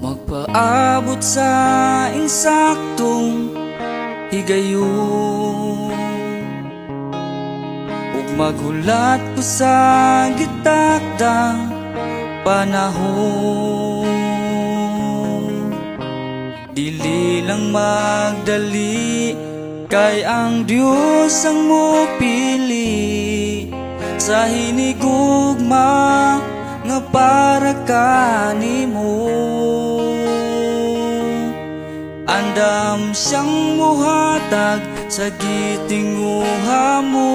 Magpaabot sa insaktong higayon Ug maghulat ko sa gitakdang panahon. Dili lang magdali Kay ang Diyos ang mupili Sa hinigugma Nga para kanimo Andam siyang muhatag Sa gitinguha mo.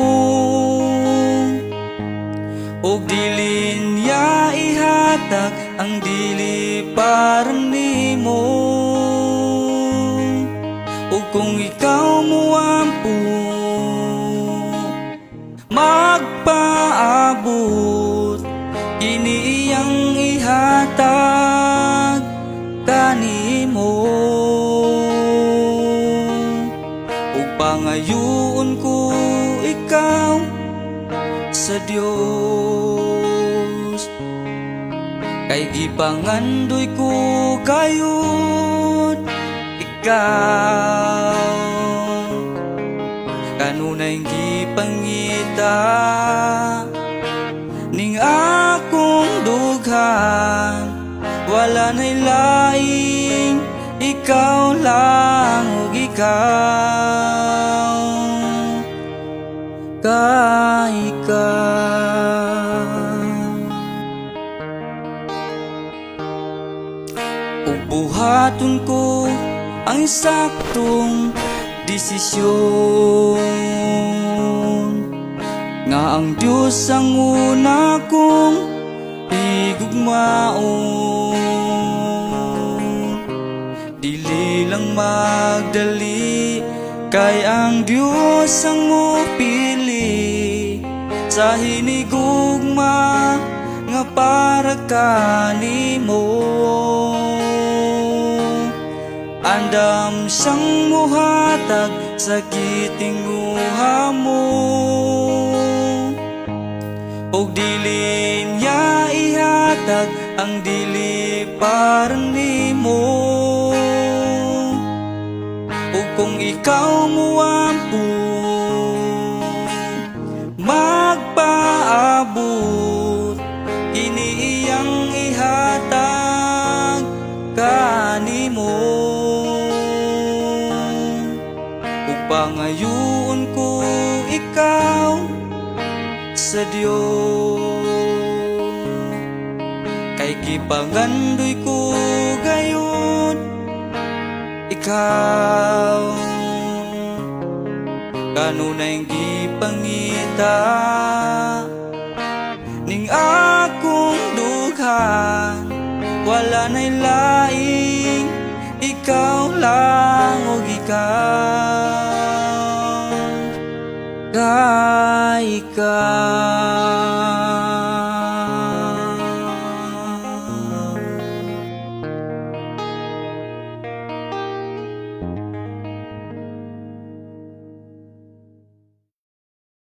Og dili niya ihatag Ang dili parang nimo O kung ikaw mo O pangayoon ko ikaw Sa Dios Kay gipangandoy ko kayod ikaw. Kanunay gipangita Ning akong dughan. Wala na'y laing Ikaw lang ug ikaw Ka ikaw Ubuhaton ko ang saktong desisyon. Nga ang Diyos ang una kong higugmaon. Dili lang magdali Kay ang Diyos ang mupili Sa hinigugma Nga para kanimo Andam siyang muhatag Sa gitinguha mo. Og dili niya ihatag Ang dili parang nimo O kung ikaw mo pangayoon ko ikaw Sa Dios Kay kipangandoy ko gayon ikaw. Kanunay gipangita Ning akong dughan Wala na'y laing ikaw. Ka ikaw